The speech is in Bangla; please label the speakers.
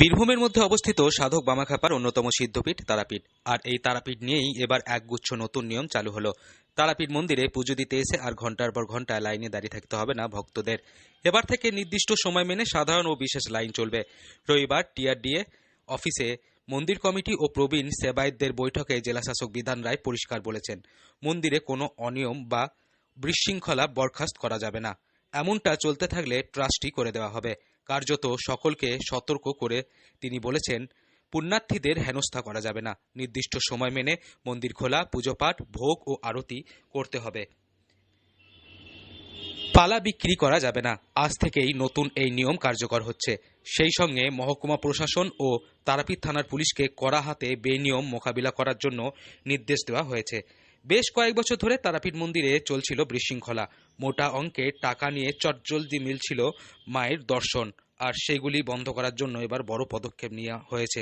Speaker 1: বীরভূমের মধ্যে অবস্থিত সাধক বামাখাপার অন্যতম সিদ্ধপীঠ তারাপীঠ। আর এই তারাপীঠ নিয়েই এবার একগুচ্ছ নতুন নিয়ম চালু হলো। তারাপীঠ মন্দিরে পুজো দিতে এসে আর ঘণ্টার পর ঘণ্টা লাইনে দাঁড়িয়ে থাকতে হবে না ভক্তদের। এবার থেকে নির্দিষ্ট সময় মেনে সাধারণ ও বিশেষ লাইন চলবে। রবিবার টিআরডিএ অফিসে মন্দির কমিটি ও প্রবীণ সেবায়েতদের বৈঠকে জেলাশাসক বিধান রায় পরিষ্কার বলেছেন, মন্দিরে কোনো অনিয়ম বা বিশৃঙ্খলা বরখাস্ত করা যাবে না। এমনটা চলতে থাকলে ট্রাস্টি করে দেওয়া হবে। কার্যত সকলকে সতর্ক করে তিনি বলেছেন, পুণ্যার্থীদের হেনস্থা করা যাবে না। নির্দিষ্ট সময় মেনে মন্দির খোলা, পুজোপাঠ, ভোগ ও আরতি করতে হবে। পালা বিক্রি করা যাবে না। আজ থেকেই নতুন এই নিয়ম কার্যকর হচ্ছে। সেই সঙ্গে মহকুমা প্রশাসন ও তারাপীঠ থানার পুলিশকে কড়া হাতে বেনিয়ম মোকাবিলা করার জন্য নির্দেশ দেওয়া হয়েছে। বেশ কয়েক বছর ধরে তারাপীঠ মন্দিরে চলছিল বিশৃঙ্খলা। মোটা অঙ্কে টাকা নিয়ে চটজলদি মিলছিল মায়ের দর্শন, আর সেগুলি বন্ধ করার জন্য এবার বড় পদক্ষেপ নেওয়া হয়েছে।